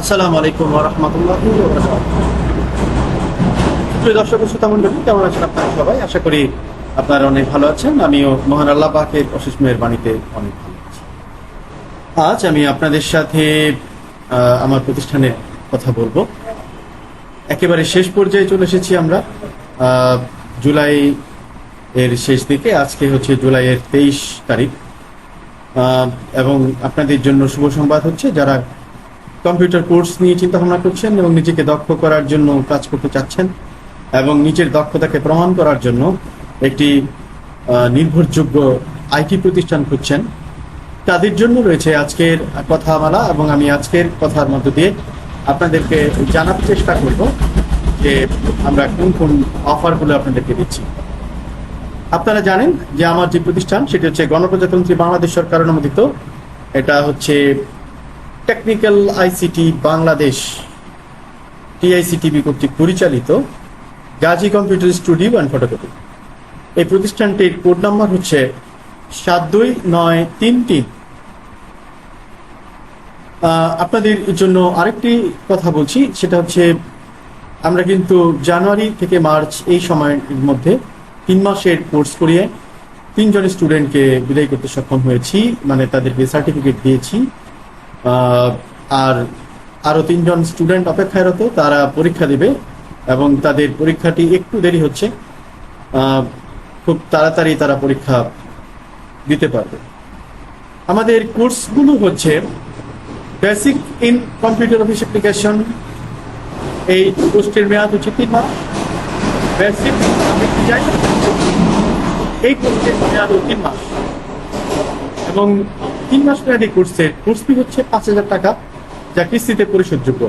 আসসালামু আলাইকুম রহমতুল্লাহ প্রিয় দর্শক শ্রোতা মণ্ডলী, কেমন আছেন আপনারা সবাই? আশা করি আপনারা অনেক ভালো আছেন। আমিও মহান আল্লাহ পাকের অশেষ মেয়ের বাণীতে অনেক ভালো আছি। আজ আমি আপনাদের সাথে আমার প্রতিষ্ঠানের কথা বলব। একেবারে শেষ পর্যায়ে চলে এসেছি আমরা। জুলাই এর শেষ দিকে, আজকে হচ্ছে জুলাইয়ের তেইশ তারিখ। এবং আপনাদের জন্য শুভ সংবাদ হচ্ছে, যারা কম্পিউটার কোর্স নিয়ে চিন্তা ভাবনা করছেন এবং নিজেকে দক্ষ করার জন্য কাজ করতে চাচ্ছেন এবং নিজের দক্ষতাকে প্রমাণ করার জন্য একটি নির্ভরযোগ্য আইটি প্রতিষ্ঠান খুঁজছেন। তাদের জন্য রয়েছে আজকের কথামালা এবং আমি আজকের কথার মধ্য দিয়ে আপনাদেরকে জানার চেষ্টা করব যে আমরা কোন কোন অফারগুলো আপনাদেরকে দিচ্ছি। আপনারা জানেন যে আমার যে প্রতিষ্ঠান, সেটি হচ্ছে গণপ্রজাতন্ত্রী বাংলাদেশ সরকার অনুমোদিত। এটা হচ্ছে টেকনিক্যাল আইসিটি বাংলাদেশ টিআইসিটিবি কর্তৃক পরিচালিত Gazi computer studio and photocopy এই প্রতিষ্ঠানটির কোড নাম্বার হচ্ছে সাত দুই নয় তিন তিন। আপনাদের জন্য আরেকটি কথা বলছি, সেটা হচ্ছে আমরা কিন্তু জানুয়ারি থেকে মার্চ এই সময়ের মধ্যে তিন মাসের কোর্স করিয়ে তিনজন স্টুডেন্টকে বিদায় করতে সক্ষম হয়েছি মানে তাদেরকে সার্টিফিকেট দিয়েছি। আর আরও তিনজন স্টুডেন্ট অপেক্ষায়রত তারা পরীক্ষা দিবে এবং তাদের পরীক্ষাটি একটু দেরি হচ্ছে। খুব তাড়াতাড়ি তারা পরীক্ষা দিতে পারবে। আমাদের কোর্সগুলো হচ্ছে basic in computer office application এই কোর্সটির মেয়াদ হচ্ছে তিন মাস। বেসিক এই কোর্সের মেয়াদ তিন মাস। এবং তিন মাস মেয়াদী কোর্সের কোর্স ফি হচ্ছে পাঁচ হাজার টাকা, যা কিস্তিতে পরিশোধযোগ্য।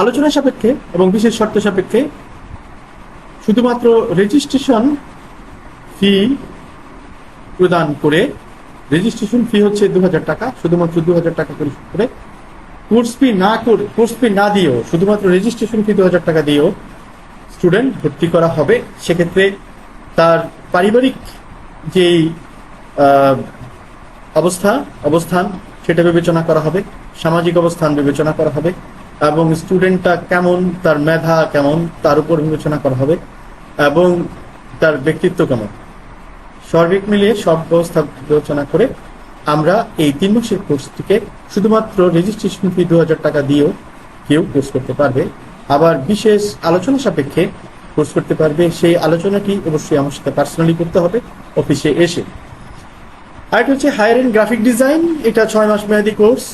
আলোচনা সাপেক্ষে এবং বিশেষ শর্ত সাপেক্ষে শুধুমাত্র রেজিস্ট্রেশন ফি প্রদান করে রেজিস্ট্রেশন ফি হচ্ছে দু হাজার টাকা, শুধুমাত্র দু হাজার টাকা পরিশোধ করে। কোর্স ফি না করে, কোর্স ফি না দিয়েও, শুধুমাত্র রেজিস্ট্রেশন ফি দু হাজার টাকা দিয়েও স্টুডেন্ট ভর্তি করা হবে। সেক্ষেত্রে তার পারিবারিক যেই অবস্থা, অবস্থান সেটা বিবেচনা করা হবে, সামাজিক অবস্থান বিবেচনা করা হবে, এবং স্টুডেন্টটা কেমন, তার মেধা কেমন, তার উপর বিবেচনা করা হবে, এবং তার ব্যক্তিত্ব কেমন। সর্বিক মিলিয়ে সব ব্যবস্থা বিবেচনা করে আমরা এই তিন মাসের কোর্সটিকে শুধুমাত্র রেজিস্ট্রেশন ফি দু হাজার টাকা দিয়েও কেউ কোর্স করতে পারবে। আবার বিশেষ আলোচনা সাপেক্ষে কোর্স করতে পারবে। সেই আলোচনাটি অবশ্যই আমার সাথে পার্সোনালি করতে হবে অফিসে এসে। আরেকটা হচ্ছে হায়ার এন্ড গ্রাফিক ডিজাইন এটা ছয় মাস মেয়াদী কোর্স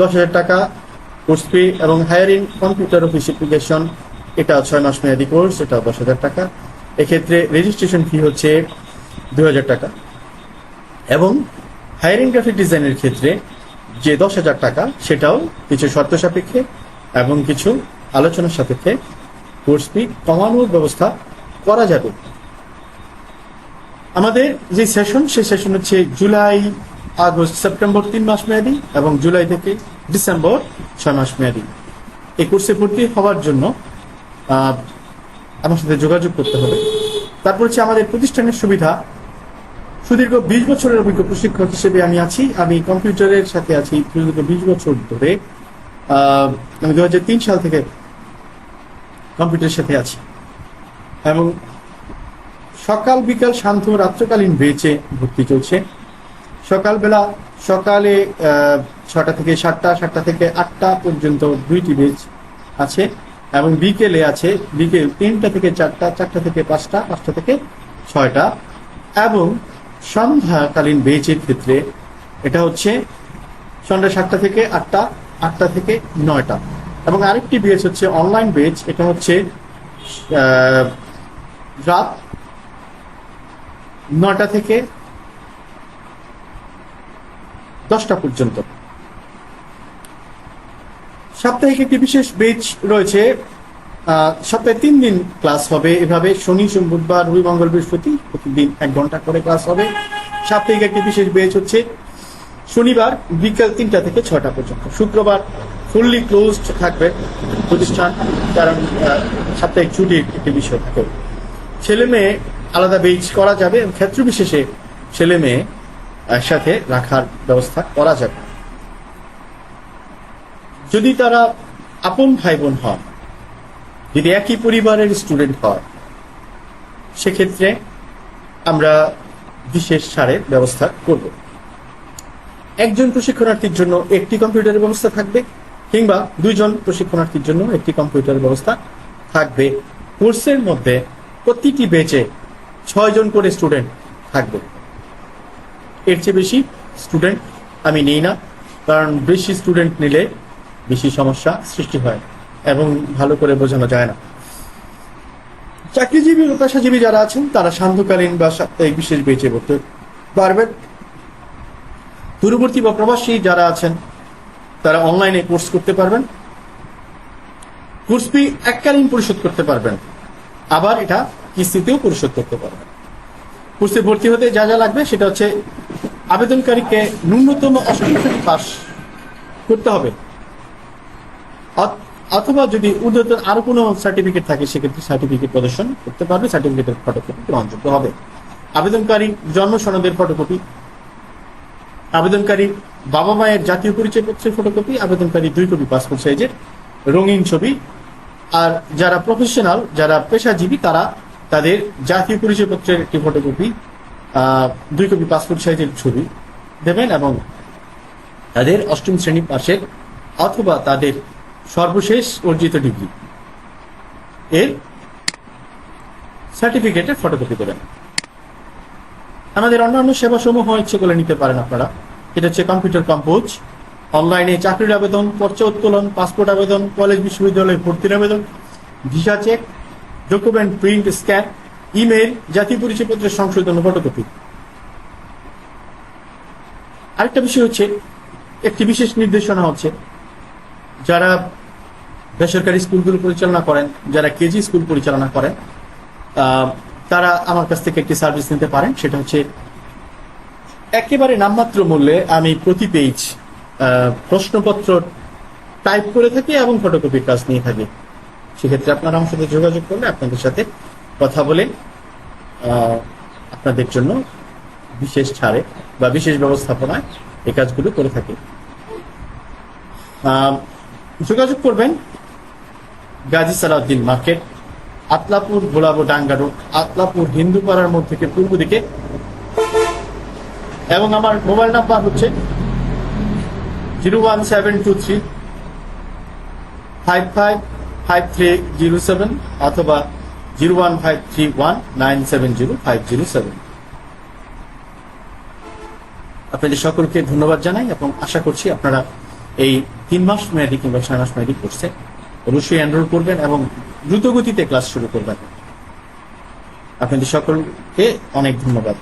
দশ হাজার টাকা কোর্স ফি এবং higher in computer office application এটা ছয় মাস মেয়াদী কোর্স এটা দশ হাজার টাকা। এক্ষেত্রে রেজিস্ট্রেশন ফি হচ্ছে দু হাজার টাকা। এবং হায়ার ইন গ্রাফিক ডিজাইনের ক্ষেত্রে যে দশ হাজার টাকা, সেটাও কিছু শর্ত সাপেক্ষে এবং কিছু আলোচনার সাপেক্ষে কোর্স ফি কমানোর ব্যবস্থা করা যাবে। আমাদের যে সেশন সেই সেশন হচ্ছে জুলাই, আগস্ট, সেপ্টেম্বর তিন মাস মেয়াদি এবং জুলাই থেকে ডিসেম্বর ছয় মাস মেয়াদি। এই কোর্সে ভর্তি হওয়ার জন্য আমার সাথে যোগাযোগ করতে হবে। তারপর হচ্ছে আমাদের প্রতিষ্ঠানের সুবিধা। সুদীর্ঘ বিশ বছরের অভিজ্ঞ প্রশিক্ষক হিসেবে আমি আছি। আমি কম্পিউটারের সাথে আছি সুদীর্ঘ বিশ বছর ধরে। আমি দু হাজার তিন সাল থেকে কম্পিউটারের সাথে আছি। এবং সকাল, বিকাল, শান্ত রাত্রকালীন বেচে ভর্তি চলছে। সকালবেলা সকালে ছটা থেকে সাতটা সাতটা থেকে আটটা পর্যন্ত দুইটি বেচ আছে এবং বিকেলে আছে, বিকেল তিনটা থেকে চারটা চারটা থেকে পাঁচটা পাঁচটা থেকে ছয়টা। এবং সন্ধ্যাকালীন বেচের ক্ষেত্রে এটা হচ্ছে সন্ধ্যা সাতটা থেকে আটটা আটটা থেকে নয়টা। এবং আরেকটি বেচ হচ্ছে অনলাইন বেচ, এটা হচ্ছে রাত নটা থেকে দশটা পর্যন্ত। সাপ্তাহিক একটি বিশেষ বেচ রয়েছে। সপ্তাহে তিন দিন ক্লাস হবে। এভাবে শনি, সোম, বুধবার, রবি, মঙ্গল, বৃহস্পতি প্রতিদিন এক ঘণ্টা করে ক্লাস হবে। সাপ্তাহিক একটি বিশেষ বেচ হচ্ছে শনিবার বিকাল তিনটা থেকে ছটা পর্যন্ত। শুক্রবার ফুললি ক্লোজড থাকবে প্রতিষ্ঠান, কারণ সাপ্তাহিক ছুটির একটি বিষয় থাকে। ছেলে মেয়ে আলাদা বেচ করা যাবে এবং ক্ষেত্র বিশেষে ছেলে মেয়ে একসাথে রাখার ব্যবস্থা করা যাবে। যদি তারা আপন ভাই বোন হয় যদি একই পরিবারের স্টুডেন্ট হয়, সেক্ষেত্রে আমরা বিশেষ ছাড়ের ব্যবস্থা করব। একজন প্রশিক্ষণার্থীর জন্য একটি কম্পিউটারের ব্যবস্থা থাকবে কিংবা দুইজন প্রশিক্ষণার্থীর জন্য একটি কম্পিউটারের ব্যবস্থা থাকবে। কোর্সের মধ্যে প্রতিটি বেচে ছয় জন করে স্টুডেন্ট থাকবে। এর চেয়ে বেশি স্টুডেন্ট আমি নিই না, কারণ বেশি স্টুডেন্ট নিলে বেশি সমস্যা সৃষ্টি হয় এবং ভালো করে বোঝানো যায় না। চাকরিজীবী, পেশাজীবী যারা আছেন, তারা সান্ধ্যকালীন বা সাপ্তাহিক বিশেষ বেঁচে পড়তে পারবেন। দূরবর্তী বা প্রবাসী যারা আছেন, তারা অনলাইনে কোর্স করতে পারবেন। কোর্স ফি এককালীন পরিশোধ করতে পারবেন। আবার এটা কিস্তিতেও পরিশোধ করতে পারবে। কোর্সে ভর্তি হতে যা যা লাগবে সেটা হচ্ছে আবেদনকারীকে ন্যূনতম অষ্টম শ্রেণি পাস করতে হবে। অথবা যদি উদ্যতন আরও কোনো সার্টিফিকেট থাকে, সেক্ষেত্রে সার্টিফিকেট প্রদর্শন করতে পারবে সার্টিফিকেটের ফটোকপি গ্রহণযোগ্য হবে। আবেদনকারী জন্ম সনদের ফটোকপি আবেদনকারী বাবা মায়ের জাতীয় পরিচয় পরিচয়পত্রের ফটোকপি আবেদনকারী দুই কপি পাসপোর্ট সাইজের রঙিন ছবি, আর যারা প্রফেশনাল যারা পেশাজীবী, তারা তাদের জাতীয় পরিচয়পত্রের একটি ফটোকপি দুই কপি পাসপোর্ট সাইজের ছবি দেবেন এবং তাদের অষ্টম শ্রেণি পাশের অথবা তাদের সর্বশেষ অর্জিত ডিগ্রি এর সার্টিফিকেটের ফটোকপি দেবেন। আমাদের অন্যান্য সেবা সমূহ ইচ্ছে করে নিতে পারেন আপনারা। এটা হচ্ছে কম্পিউটার কম্পোজ অনলাইনে চাকরির আবেদন, পর্চা উত্তোলন পাসপোর্ট আবেদন কলেজ বিশ্ববিদ্যালয়ে ভর্তির আবেদন visa check document print scan email জাতীয় পরিচয়পত্রের সংশোধন ফটোকপি আরেকটা বিষয় হচ্ছে, একটি বিশেষ নির্দেশনা হচ্ছে, যারা বেসরকারি স্কুলগুলো পরিচালনা করেন, যারা কেজি স্কুল পরিচালনা করেন তারা আমার কাছ থেকে একটি সার্ভিস নিতে পারেন, সেটা হচ্ছে একেবারে নামমাত্র মূল্যে আমি প্রতি পেজ প্রশ্নপত্র টাইপ করে থাকি এবং ফটোকপির কাজ নিয়ে থাকি। সেক্ষেত্রে আপনারা আমার সাথে যোগাযোগ করলে আপনাদের সাথে কথা বলে আপনাদের জন্য বিশেষ ছাড়ে বা বিশেষ ব্যবস্থাপনায় এই কাজগুলো করে থাকি। যোগাযোগ করবেন গাজী সালাউদ্দিন মার্কেট, আতলাপুর ভোলাবো ডাঙ্গা রোড, আতলাপুর হিন্দু পাড়ার মোড় থেকে পূর্ব দিকে। এবং আমার মোবাইল নাম্বার হচ্ছে zero one seven two three five five five three zero seven অথবা zero one five three one nine seven zero five zero seven আপনাদের সকলকে ধন্যবাদ জানাই এবং আশা করছি আপনারা এই তিন মাস মেয়াদি কিংবা ছয় মাস মেয়াদি কোর্সে অবশ্যই এনরোল করবেন এবং দ্রুত গতিতে ক্লাস শুরু করবেন। আপনাদের সকলকে অনেক ধন্যবাদ।